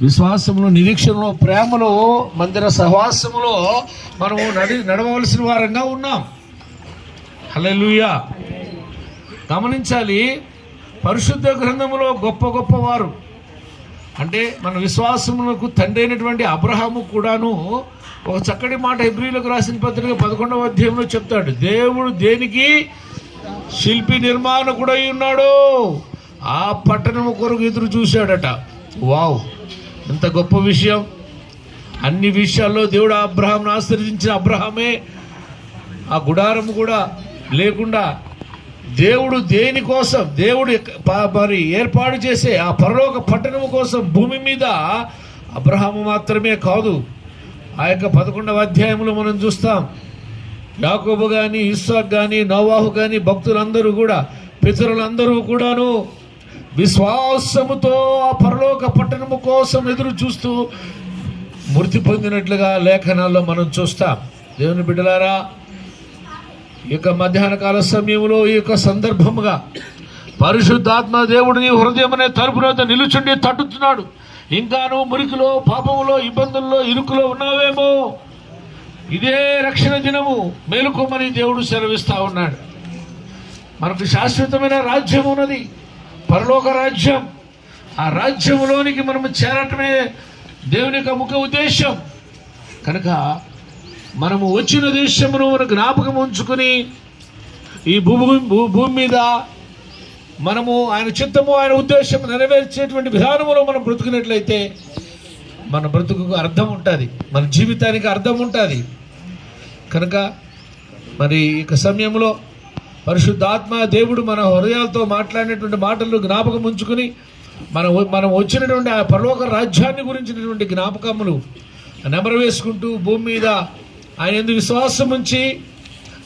విశ్వాసములో నిరీక్షణలో ప్రేమలో మందిర సహవాసములో మనము నడి నడవలసిన వారంగా ఉన్నాం. హల్లెలూయా. గమనించాలి పరిశుద్ధ గ్రంథములో గొప్ప గొప్ప వారు. అంటే మన విశ్వాసములకు తండ్రి అయినటువంటి అబ్రహాము కూడాను ఒక చక్కటి మాట హెబ్రిలకు రాసిన పత్రిక పదకొండవ అధ్యాయంలో చెప్తాడు. దేవుడు దేనికి శిల్పి నిర్మాణకుడై ఉన్నాడు ఆ పట్టణము కొరకు ఎదురు చూశాడట. వావ్. ఎంత గొప్ప విషయం. అన్ని విషయాల్లో దేవుడు అబ్రహాంను ఆశ్రయించిన అబ్రహామే ఆ గుడారము కూడా లేకుండా దేవుడు దేనికోసం దేవుడు మరి ఏర్పాటు చేసే ఆ పరలోక పట్టణము కోసం భూమి మీద అబ్రహాము మాత్రమే కాదు. ఆ యొక్క పదకొండవ అధ్యాయంలో మనం చూస్తాం. యాకోబు కానీ ఇస్సాక్ కానీ నోవాహు కానీ భక్తులందరూ కూడా పితరులందరూ కూడాను విశ్వాసముతో ఆ పరలోక పట్టణము కోసం ఎదురు చూస్తూ మృతి పొందినట్లుగా లేఖనాల్లో మనం చూస్తాం. దేవుని బిడ్డలారా ఈ యొక్క మధ్యాహ్న కాల సమయంలో ఈ యొక్క సందర్భముగా పరిశుద్ధాత్మ దేవుడిని హృదయమనే తలుపు నిలుచుండి తట్టుతున్నాడు. ఇంకాను మురికిలో పాపములో ఇబ్బందుల్లో ఇరుకులో ఉన్నావేమో? ఇదే రక్షణ దినము మేలుకోమని దేవుడు సెలవిస్తా ఉన్నాడు. మనకు శాశ్వతమైన రాజ్యం ఉన్నది. పరలోక రాజ్యం. ఆ రాజ్యంలోనికి మనము చేరటమే దేవుని యొక్క ముఖ్య ఉద్దేశం కనుక మనము వచ్చిన దేశమును మన జ్ఞాపకం ఉంచుకుని ఈ భూమి భూ- భూమి మీద మనము ఆయన చిత్తము ఆయన ఉద్దేశం నెరవేర్చేటువంటి విధానములో మనం బ్రతుకున్నట్లయితే మన బ్రతుకు అర్థం ఉంటుంది. మన జీవితానికి అర్థం ఉంటుంది. కనుక మరి ఇక సమయంలో పరిశుద్ధాత్మ దేవుడు మన హృదయాలతో మాట్లాడినటువంటి మాటలు జ్ఞాపకం ఉంచుకుని మనం మనం వచ్చినటువంటి ఆ పరలోక రాజ్యాన్ని గురించినటువంటి జ్ఞాపకములు నెమరు వేసుకుంటూ భూమి మీద ఆయన ఎందుకు విశ్వాసం ఉంచి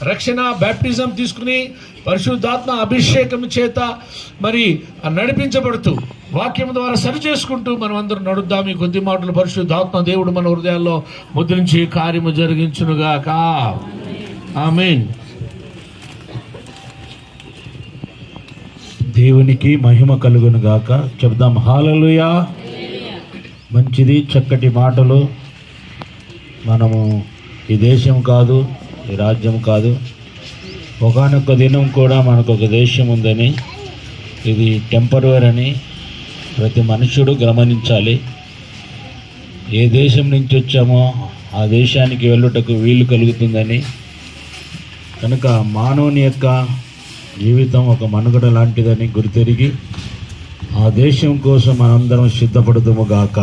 రక్షణ బ్యాప్టిజం తీసుకుని పరిశుద్ధాత్మ అభిషేకం చేత మరి నడిపించబడుతూ వాక్యం ద్వారా సరి చేసుకుంటూ మనం అందరం నడుద్దాం. ఈ కొద్ది మాటలు పరిశుద్ధాత్మ దేవుడు మన హృదయాల్లో ముద్రించి కార్యము జరిగించునుగాక. ఆమెన్. దేవునికి మహిమ కలుగును గాక. చెప్దాం హాలలుయా. మంచిది చక్కటి మాటలు. మనము ఈ దేశం కాదు ఈ రాజ్యం కాదు. ఒకనొక దినం కూడా మనకు ఒక దేశం ఉందని ఇది టెంపరవరీ అని ప్రతి మనుషుడు గమనించాలి. ఏ దేశం నుంచి వచ్చామో ఆ దేశానికి వెళ్ళుటకు వీలు కలుగుతుందని. కనుక మానవుని యొక్క జీవితం ఒక మనుగడ లాంటిదని గురితెరిగి ఆ దేశం కోసం మనందరం సిద్ధపడుతుము గాక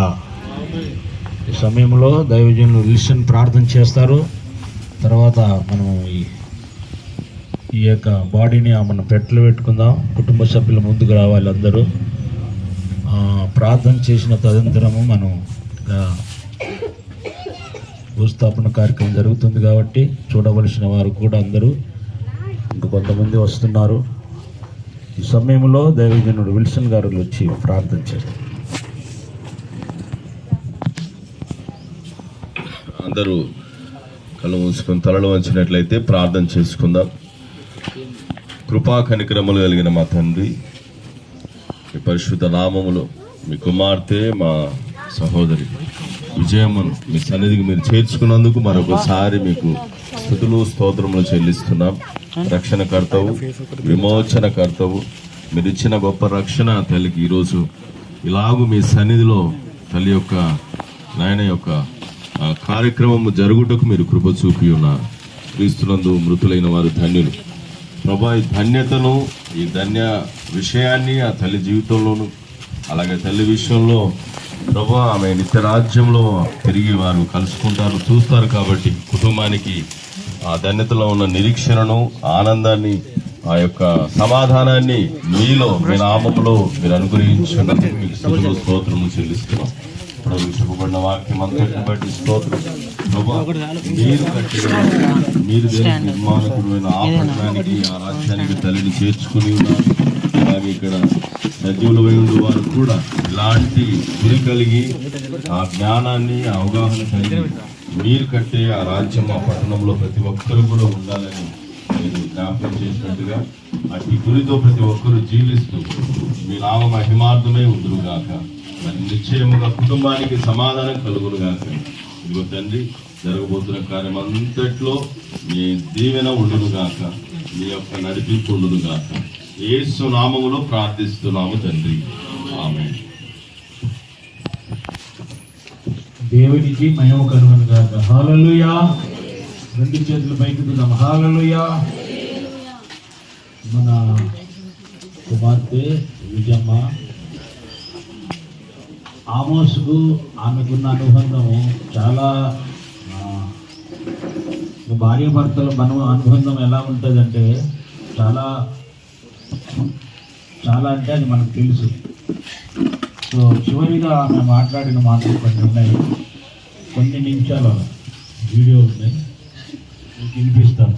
ఈ సమయంలో దైవజనులు విల్సన్ ప్రార్థన చేస్తారు. తర్వాత మనం ఈ ఈ యొక్క బాడీని మన పెట్టలు పెట్టుకుందాం. కుటుంబ సభ్యుల ముందుకు రావాలి అందరూ. ప్రార్థన చేసిన తదనంతరము మనం భూస్థాపన కార్యక్రమం జరుగుతుంది కాబట్టి చూడవలసిన వారు కూడా అందరూ ఇంకా కొంతమంది వస్తున్నారు. ఈ సమయంలో దైవజనుడు విల్సన్ గారు వచ్చి ప్రార్థన చేస్తారు అందరూ కళ్ళు మూసుకొని తలలు వంచినట్లయితే ప్రార్థన చేసుకుందాం. కృపా కనిక్రమలు కలిగిన మా తండ్రి మీ పరిశుద్ధ నామములో మీ కుమార్తె మా సహోదరి విజయమును మీ సన్నిధికి మీరు చేర్చుకున్నందుకు మరొకసారి మీకు స్థుతులు స్తోత్రములు చెల్లిస్తున్నాం. రక్షణ. కర్తవు విమోచన కర్తవు మీరు ఇచ్చిన గొప్ప రక్షణ తల్లికి ఈరోజు ఇలాగూ మీ సన్నిధిలో తల్లి యొక్క నాయన యొక్క ఆ కార్యక్రమము జరుగుటకు మీరు కృప చూపి ఉన్నారు. క్రీస్తునందు మృతులైన వారు ధన్యులు. ప్రభా ఈ ధన్యతను ఈ ధన్య విషయాన్ని ఆ తల్లి జీవితంలోను అలాగే తల్లి విషయంలో ప్రభా ఆమె నిత్య రాజ్యంలో తిరిగి వారు కలుసుకుంటారు చూస్తారు కాబట్టి కుటుంబానికి ఆ ధన్యతలో ఉన్న నిరీక్షణను ఆనందాన్ని ఆ యొక్క సమాధానాన్ని మీలో మీ నామములో మీరు అనుగ్రహించినందుకు మీకు స్థుతులు స్తోత్రము చెల్లిస్తున్నాం. ఇప్పుడు వాక్యం అంతటిని బట్టి స్తోత్రం. మీరు కట్టిన మీరు దేనికి నిర్మాణకుడైన ఆ పట్టణానికి ఆ రాజ్యానికి తల్లిని చేర్చుకుని ఉన్నారు. అలాగే ఇక్కడ సజీవులమై ఉండే వారు కూడా ఇలాంటి గురి కలిగి ఆ జ్ఞానాన్ని అవగాహన కలిగి మీరు కట్టే ఆ రాజ్యం ఆ పట్టణంలో ప్రతి ఒక్కరు కూడా ఉండాలని నేను జ్ఞాపకం చేసినట్టుగా అట్టి గురితో ప్రతి ఒక్కరు జీవిస్తూ మీ నామ మహిమార్థమే ఉందురుగాక మరి నిశ్చయముగా కుటుంబానికి సమాధానం కలుగురుగాక ఇదిగో తండ్రి జరగబోతున్న కార్యం అంతట్లో మీ దీవెన ఉండునుగాక. మీ యొక్క నడిపింపు ఉండునుగాక. ఏసు నామములో ప్రార్థిస్తున్నాము తండ్రి. ఆమె దేవునికి మహిమ కలుగును గాక. హాలలుయా. రెండు చేతులు పైకి ఎత్తుదాం. హాలలుయా. మన కుమార్తె విజమ్మ. ఆమోసుకు ఆమెకున్న అనుబంధము చాలా భార్య భర్తల మన అనుబంధం ఎలా ఉంటుందంటే చాలా చాలా అంటే అది మనకు తెలుసు. సో చివరిగా ఆమె మాట్లాడిన మాటలు కొన్ని ఉన్నాయి. కొన్ని నిమిషాల వీడియో ఉన్నాయి మీకు వినిపిస్తాను.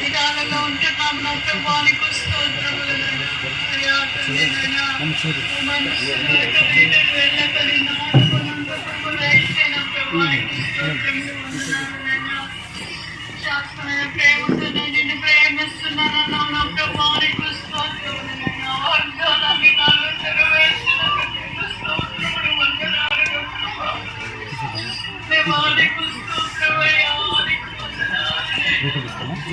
దినాలలో ఉంటే నా ప్రభానికి స్తోత్రములు ప్రేమతో నేను ప్రేమిస్తున్నాను నా ప్రభానికి స్తోత్రములు వర్గాలని నాలో నెరవేర్చిన స్తోత్రములు వందనాలు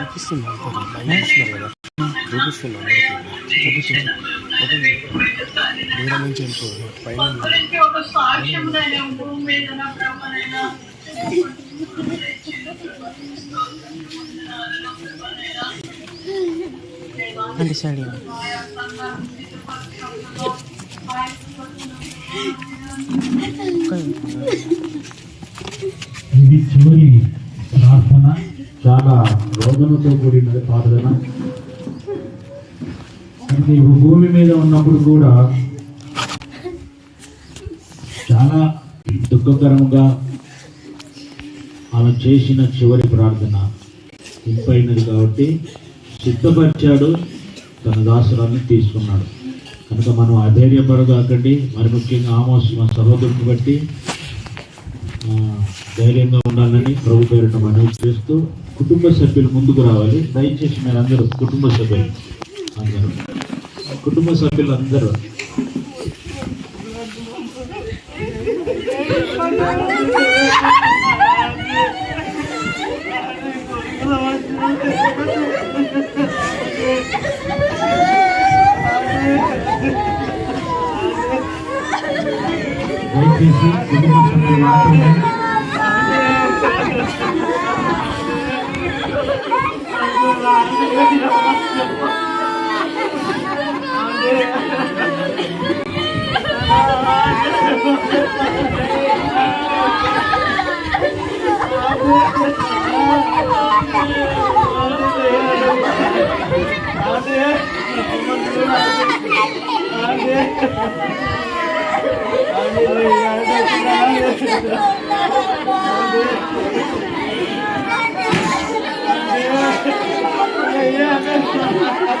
గడిచిన నా ప్రభువైన ఒక సాక్ష్యం భూమి మీద నా అంటే సైడ్ ఇది చివరి ప్రార్థన. చాలా రోదనతో కూడిన ప్రార్థన. అంటే భూమి మీద ఉన్నప్పుడు కూడా చాలా దుఃఖకరంగా ఆమె చేసిన చివరి ప్రార్థన. ఇంపైనది కాబట్టి సిద్ధపరిచాడు తన దాసురాన్ని తీసుకున్నాడు. కనుక మనం అధైర్యపడగాకండి మరి ముఖ్యంగా ఆమోస్ మా సహోదరుని బట్టి ధైర్యంగా ఉండాలని ప్రభు పేరుట మనవి చేస్తూ కుటుంబ సభ్యులు ముందుకు రావాలి. దయచేసి మీరు అందరూ కుటుంబ సభ్యులు. అందరూ. కుటుంబ సభ్యులు అందరూ. దయచేసి కుటుంబ సభ్యులు మాత్రమే 안돼. 안돼 안돼 안돼 Yeah.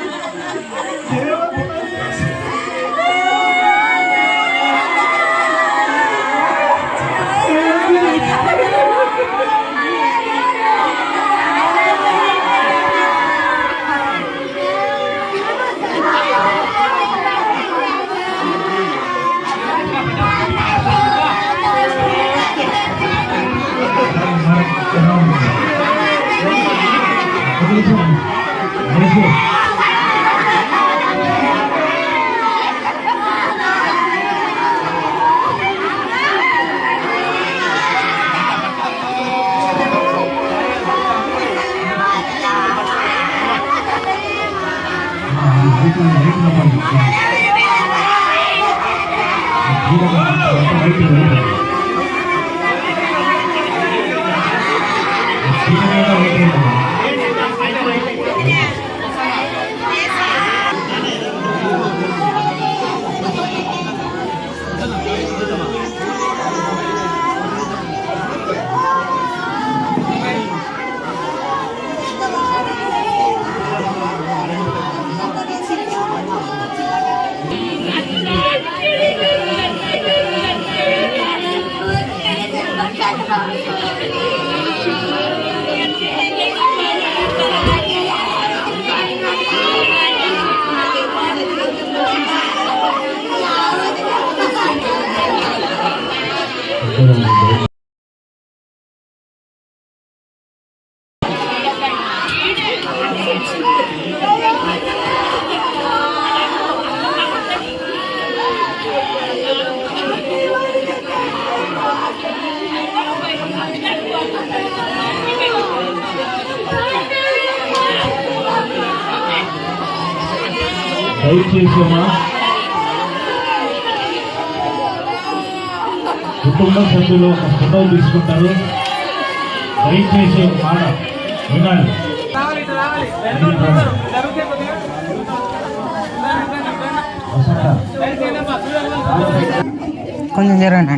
సభ్యులు ఒక ఫోటో తీసుకుంటారు. దయచేసి ఒక మాట వినాలి. కొంచెం జరగండి.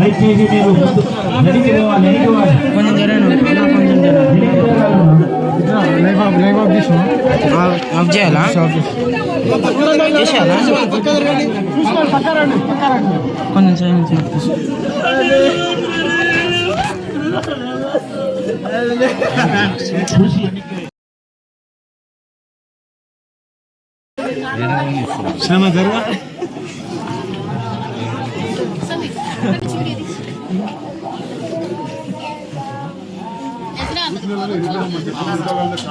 దయచేసి మీరు వెనక్కి పోవాలి వెనక్కి పోవాలి కొంచెం జరగను కొంచెం జరగను ఆఫ్ చేయాలా? చేసేయాలా? కొంచెం సైలెన్స్ మిషన్ పైన కడలు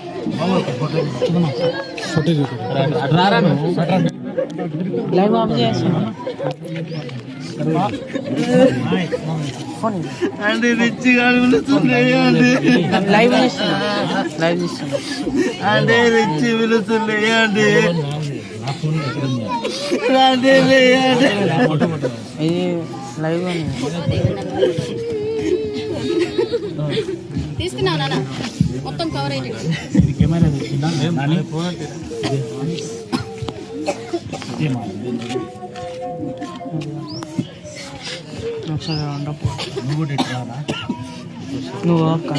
లైవ్ చేస్తున్నా అండి రిచ్ అంటే ఇది లైవ్ అని తీసుకున్నావు నాన్న. మొత్తం కవర్ అయ్యింది ఒకసారి ఉండపు నువ్వు అక్క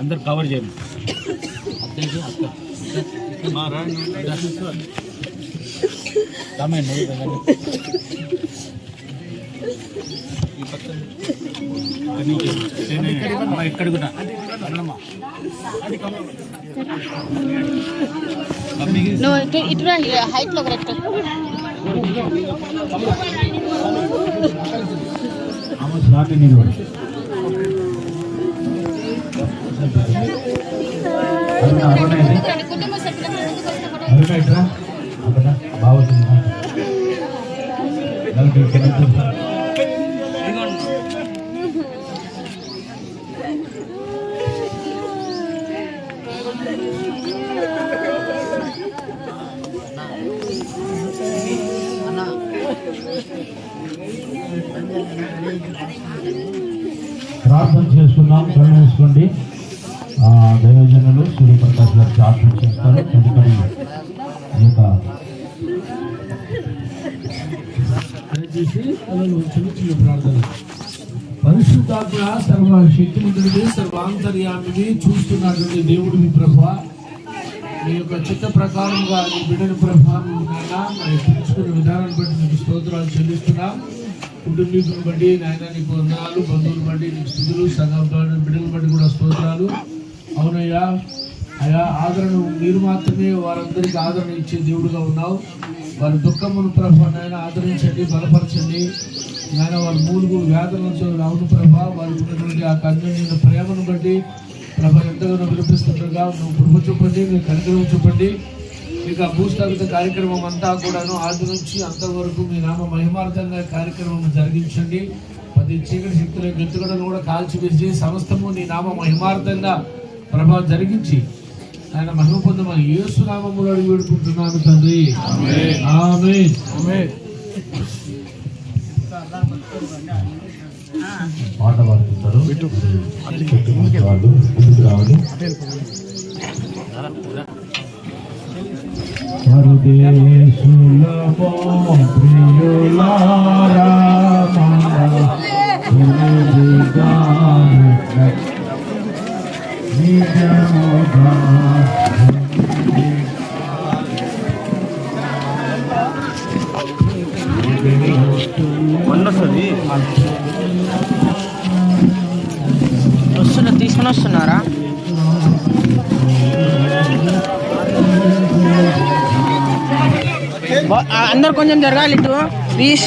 అందరు కవర్ చేయండి ఇక్కడ కూడా నువ్వు ఇటు కరెక్ట్ కుటుంబ బాగుంటుంది నలుగురు కింద ప్రార్థన చేసుకున్నాం కళ్ళు మూసుకోండి ఆ, దైవజనులు సూర్యప్రకాష్ గారు ప్రార్థన చేస్తారు. తదుపరి ఈ యొక్క దయచేసి చిన్న ప్రార్థన పరిశుద్ధాత్మ సర్వ శక్తిమంతుడివి సర్వాంతర్యామిని చూస్తున్నటువంటి దేవుడివి ప్రభ. మీ యొక్క చిత్త ప్రకారంగా మీ బిడ్డని ప్రభావంగా మరి పిలుచుకున్న విధానాన్ని బట్టి నీకు స్తోత్రాలు చెల్లిస్తున్నాం. కుటుంబీకులను బట్టి నాయన నీకు వందనాలు బంధువులు బట్టి నీకు స్థితులు సంఘం బిడ్డలు బట్టి కూడా స్తోత్రాలు. అవునయ్యా అయా ఆదరణ మీరు మాత్రమే వారందరికీ ఆదరణ ఇచ్చే దేవుడుగా ఉన్నావు. వారి దుఃఖమును ప్రభా నాయన ఆదరించండి బలపరచండి. నాయన వారి మూలుగు వ్యాధులను అవును ప్రభా వారికి ఉన్నటువంటి ఆ కన్నుని ప్రేమను బట్టి ప్రభా ఎంతగానో వినిపిస్తుండగా నువ్వు కృప చూపండి మీరు కనికరం చూపండి. ఇక భూస్థాపిత కార్యక్రమం అంతా కూడాను ఆది నుంచి అంతవరకు మీ నామ మహిమార్థంగా కార్యక్రమం జరిగించండి. ప్రతి చీకటి శక్తుల గెత్తుగడను కూడా కాల్చివేసి సమస్తము నీ నామ మహిమార్థంగా ప్రభా జరిగించి ఆయన మహిమ పొందమని యేసు నామములో అడిగి వేడుకుంటున్నాను తండ్రి. ఆమేన్. పాట పాడుతుంటారు పెట్టుకున్న వాళ్ళు ముందుకు రావాలి. పరదేశులమో ప్రియులారా నిజముగా వస్తున్నారా అందరు కొంచెం జరగాలి ఇటు. ప్లీజ్.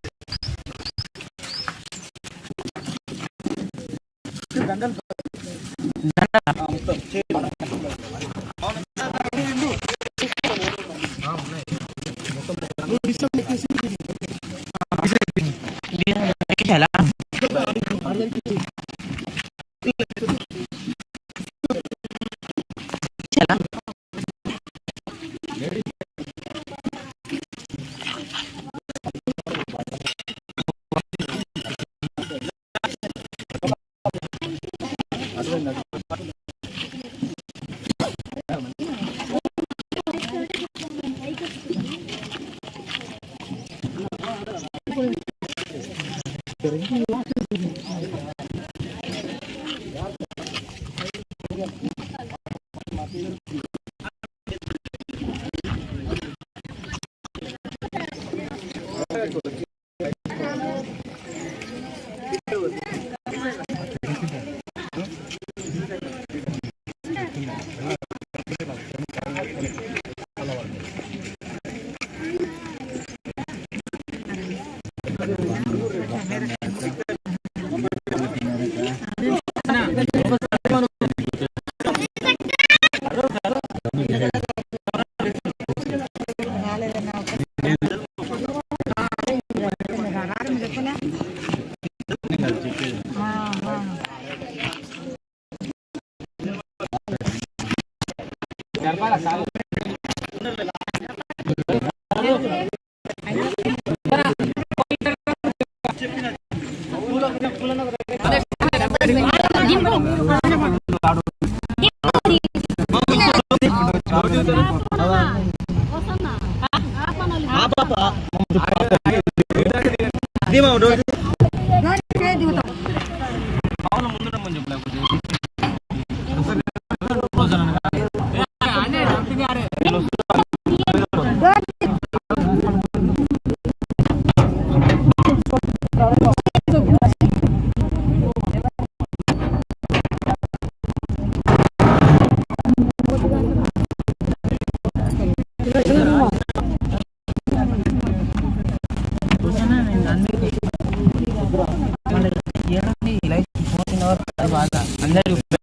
ఎక్కించాలా? Anda.